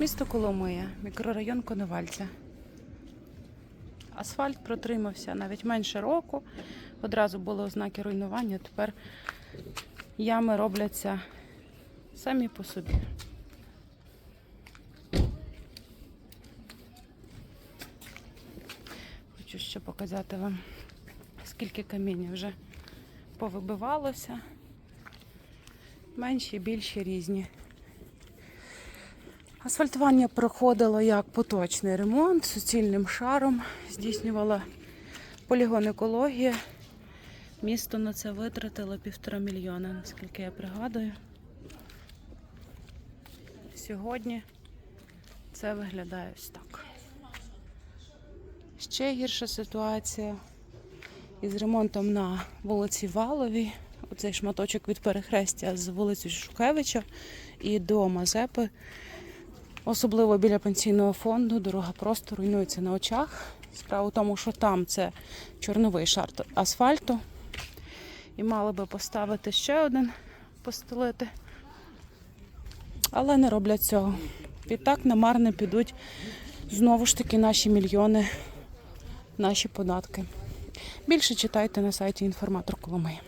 Місто Коломия, мікрорайон Коновальця. Асфальт протримався навіть менше року. Одразу були ознаки руйнування. Тепер ями робляться самі по собі. Хочу ще показати вам, скільки каміння вже повибивалося. Менші, більші різні. Асфальтування проходило як поточний ремонт суцільним шаром, здійснювала полігон екологія. Місто на це витратило півтора мільйона, наскільки я пригадую. Сьогодні це виглядає ось так. Ще гірша ситуація із ремонтом на вулиці Валовій. Оцей шматочок від перехрестя з вулиці Шухевича і до Мазепи. Особливо біля пенсійного фонду дорога просто руйнується на очах. Справа в тому, що там це чорновий шар асфальту. І мали би поставити ще один постелити. Але не роблять цього. Відтак намарне підуть знову ж таки наші мільйони, наші податки. Більше читайте на сайті інформатор Коломиї.